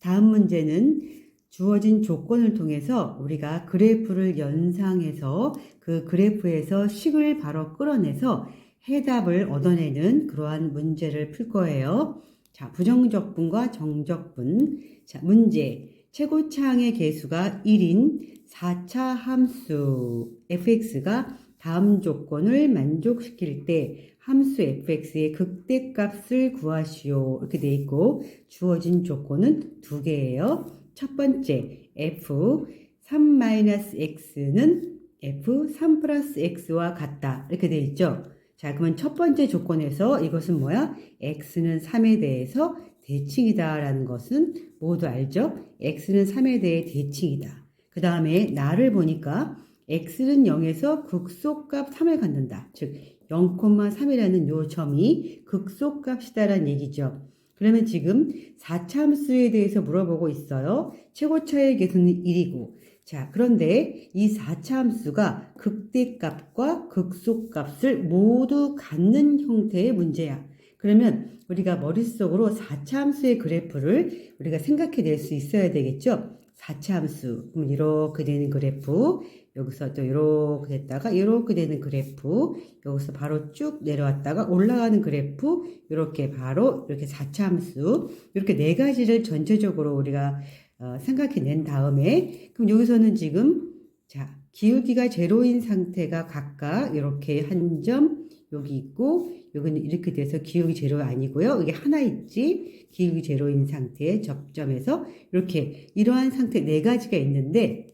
다음 문제는 주어진 조건을 통해서 우리가 그래프를 연상해서 그 그래프에서 식을 바로 끌어내서 해답을 얻어내는 그러한 문제를 풀 거예요. 자, 부정적분과 정적분. 자, 문제. 최고차항의 개수가 1인 4차 함수 fx가 다음 조건을 만족시킬 때 함수 fx의 극대값을 구하시오. 이렇게 돼 있고 주어진 조건은 두 개예요. 첫 번째 f 3-x는 f 3 플러스 x와 같다. 이렇게 돼 있죠. 자, 그러면 첫 번째 조건에서 이것은 뭐야? x는 3에 대해서 대칭이다 라는 것은 모두 알죠? x는 3에 대해 대칭이다. 그 다음에 나를 보니까 x는 0에서 극소값 3을 갖는다. 즉 0,3이라는 요 점이 극소값이다라는 얘기죠. 그러면 지금 4차 함수에 대해서 물어보고 있어요. 최고차의 개수는 1이고 자, 그런데 이 4차 함수가 극대값과 극소값을 모두 갖는 형태의 문제야. 그러면 우리가 머릿속으로 4차 함수의 그래프를 우리가 생각해 낼 수 있어야 되겠죠? 4차 함수. 그럼 이렇게 되는 그래프. 여기서 또 이렇게 됐다가 이렇게 되는 그래프. 여기서 바로 쭉 내려왔다가 올라가는 그래프. 이렇게 바로 이렇게 4차 함수. 이렇게 네 가지를 전체적으로 우리가 어, 생각해 낸 다음에 그럼 여기서는 지금 자 기울기가 제로인 상태가 각각 이렇게 한 점 여기 있고 여기는 이렇게 돼서 기울기 제로 아니고요 이게 하나 있지 기울기 제로인 상태의 접점에서 이렇게 이러한 상태 네 가지가 있는데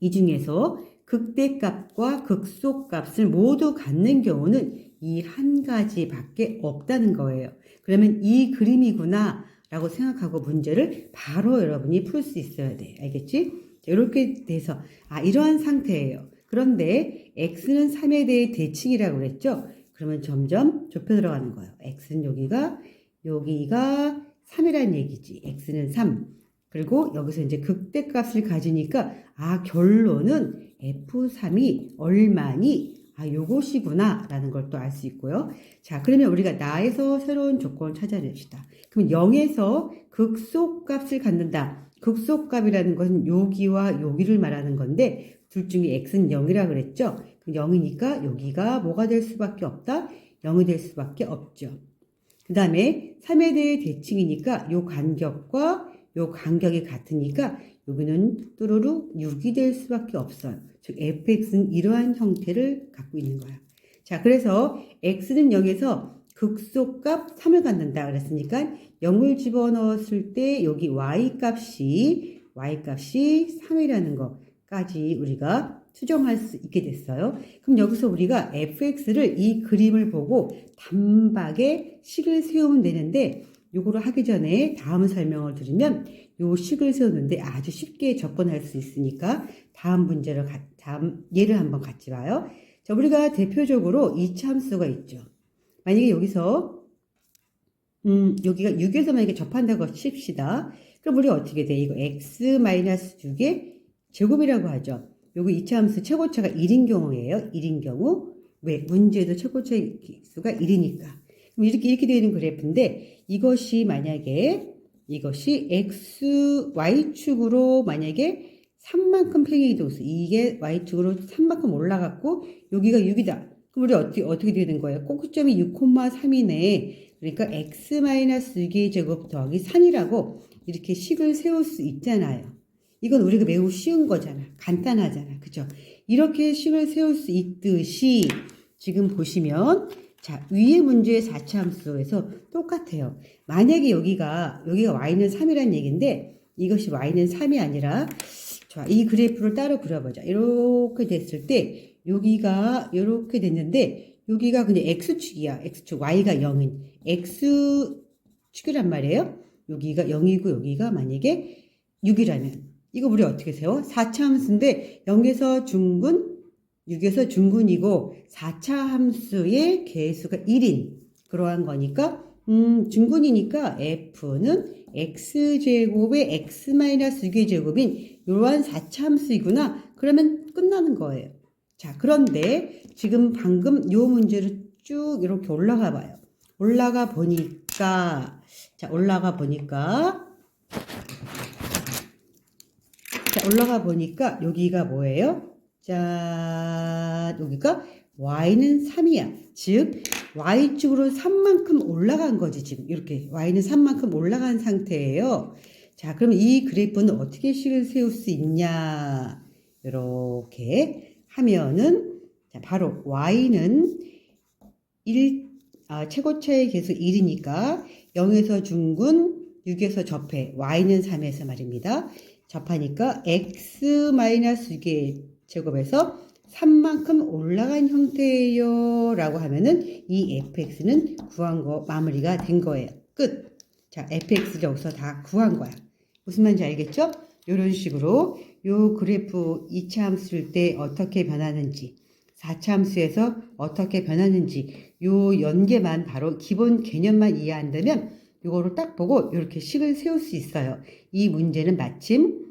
이 중에서 극대값과 극소값을 모두 갖는 경우는 이 한 가지밖에 없다는 거예요. 그러면 이 그림이구나 라고 생각하고 문제를 바로 여러분이 풀 수 있어야 돼. 알겠지? 이렇게 돼서 아 이러한 상태예요. 그런데 x는 3에 대해 대칭이라고 그랬죠? 그러면 점점 좁혀 들어가는 거예요. x는 여기가 여기가 3이라는 얘기지. x는 3. 그리고 여기서 이제 극대값을 가지니까 아 결론은 f3이 얼마니 아 요것이구나 라는 걸 또 알 수 있고요. 자 그러면 우리가 나에서 새로운 조건을 찾아냅시다. 그럼 0에서 극소값을 갖는다. 극소값이라는 것은 여기와 여기를 말하는 건데 둘 중에 x는 0이라 그랬죠. 그럼 0이니까 여기가 뭐가 될 수밖에 없다. 0이 될 수밖에 없죠. 그 다음에 3에 대해 대칭이니까 요 간격과 요 간격이 같으니까 여기는 뚜루루 6이 될 수밖에 없어요. 즉 fx는 이러한 형태를 갖고 있는 거야. 자, 그래서 x는 0에서 극소값 3을 갖는다 그랬으니까 0을 집어넣었을 때 여기 y 값이 y 값이 3이라는 것 까지 우리가 수정할 수 있게 됐어요. 그럼 여기서 우리가 fx를 이 그림을 보고 단박에 식을 세우면 되는데 요거를 하기 전에 다음 설명을 드리면 요 식을 세우는데 아주 쉽게 접근할 수 있으니까 다음 문제를 가, 다음 예를 한번 같이 봐요. 자, 우리가 대표적으로 이 참수가 있죠. 만약에 여기서 음, 여기가 6에서 만약에 접한다고 칩시다. 그럼 우리 어떻게 돼? 이거 x-6의 제곱이라고 하죠. 요거 이차 함수 최고차가 1인 경우예요. 1인 경우. 왜? 문제도 최고차 수가 1이니까. 그럼 이렇게 이렇게 되는 그래프인데 이것이 만약에 이것이 x y축으로 만약에 3만큼 평행이 되고 있어. 이게 y축으로 3만큼 올라갔고 여기가 6이다. 그럼 우리 어떻게 어떻게 되는 거예요? 꼭지점이 6,3이네. 그러니까 x-6의 제곱 더하기 3이라고 이렇게 식을 세울 수 있잖아요. 이건 우리가 매우 쉬운 거잖아. 간단하잖아. 그죠? 이렇게 식을 세울 수 있듯이 지금 보시면 자, 위의 문제의 4차 함수에서 똑같아요. 만약에 여기가, 여기가 y는 3이라는 얘기인데, 이것이 y는 3이 아니라, 좋아. 이 그래프를 따로 그려보자. 이렇게 됐을 때, 여기가 이렇게 됐는데, 여기가 그냥 x축이야. x축. y가 0인. x축이란 말이에요. 여기가 0이고, 여기가 만약에 6이라면. 이거 우리 어떻게 세워? 4차 함수인데, 0에서 중근, 6에서 중근이고 4차 함수의 개수가 1인 그러한 거니까 음, 중근이니까 f는 x제곱의 x-6의 제곱인 이러한 4차 함수이구나. 그러면 끝나는 거예요. 자, 그런데 지금 방금 요 문제를 쭉 이렇게 올라가 봐요. 올라가 보니까 자, 올라가 보니까 올라가 보니까 여기가 뭐예요? 짠, 여기가 y는 3이야. 즉, y축으로 3만큼 올라간 거지, 지금. 이렇게. y는 3만큼 올라간 상태예요. 자, 그럼 이 그래프는 어떻게 식을 세울 수 있냐? 이렇게 하면은, 자, 바로 y는 1, 아, 최고차의 계수 1이니까 0에서 중근, 6에서 접해, y는 3에서 말입니다. 접하니까 x-6의 제곱에서 3만큼 올라간 형태예요. 라고 하면은 이 fx는 구한 거 마무리가 된 거예요. 끝. 자, fx를 여기서 다 구한 거야. 무슨 말인지 알겠죠? 이런 식으로 요 그래프 2차 함수 쓸때 어떻게 변하는지 4차 함수에서 어떻게 변하는지 요 연계만 바로 기본 개념만 이해한다면 요거를 딱 보고 이렇게 식을 세울 수 있어요. 이 문제는 마침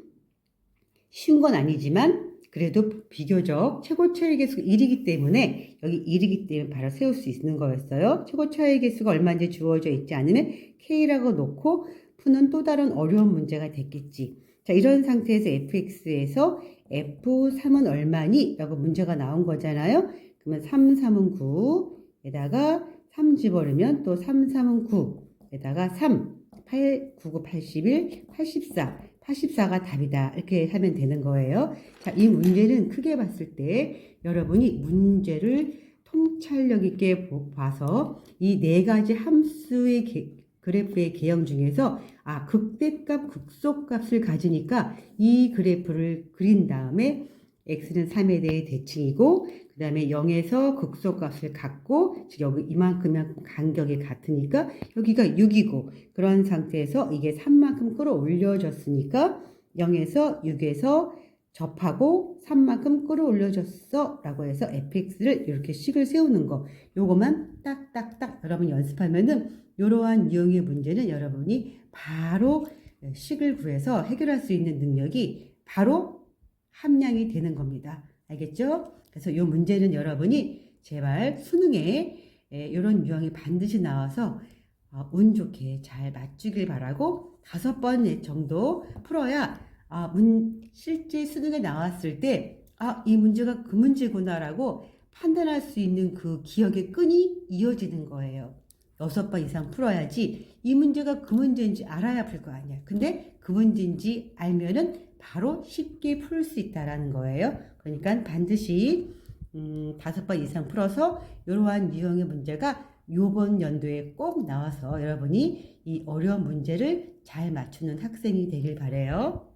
쉬운 건 아니지만 그래도 비교적 최고 차의 개수가 1이기 때문에 여기 1이기 때문에 바로 세울 수 있는 거였어요. 최고 차의 개수가 얼마인지 주어져 있지 않으면 K라고 놓고 푸는 또 다른 어려운 문제가 됐겠지. 자, 이런 상태에서 fx에서 f3은 얼마니? 라고 문제가 나온 거잖아요. 그러면 3, 3은 9, 에다가 3 집어넣으면 또 3, 3은 9, 에다가 3, 8, 9, 9, 81, 84. 84가 답이다. 이렇게 하면 되는 거예요. 자, 이 문제는 크게 봤을 때 여러분이 문제를 통찰력 있게 보- 봐서 이 네 가지 함수의 개- 그래프의 개형 중에서 아, 극대값, 극소값을 가지니까 이 그래프를 그린 다음에 x는 3에 대해 대칭이고 그 다음에 0에서 극소값을 갖고 즉 여기 이만큼만 간격이 같으니까 여기가 6이고 그런 상태에서 이게 3만큼 끌어올려졌으니까 0에서 6에서 접하고 3만큼 끌어올려졌어 라고 해서 fx를 이렇게 식을 세우는 거. 요거만 딱딱딱 여러분 연습하면은 이러한 유형의 문제는 여러분이 바로 식을 구해서 해결할 수 있는 능력이 바로 함량이 되는 겁니다. 알겠죠? 그래서 이 문제는 여러분이 제발 수능에 이런 유형이 반드시 나와서 어, 운 좋게 잘 맞추길 바라고 다섯 번 정도 풀어야 아, 문, 실제 수능에 나왔을 때 아, 이 문제가 그 문제구나라고 판단할 수 있는 그 기억의 끈이 이어지는 거예요. 여섯 번 이상 풀어야지 이 문제가 그 문제인지 알아야 풀 거 아니야. 근데 그 문제인지 알면은 바로 쉽게 풀 수 있다라는 거예요. 그러니까 반드시 음, 다섯 번 이상 풀어서 이러한 유형의 문제가 요번 연도에 꼭 나와서 여러분이 이 어려운 문제를 잘 맞추는 학생이 되길 바래요.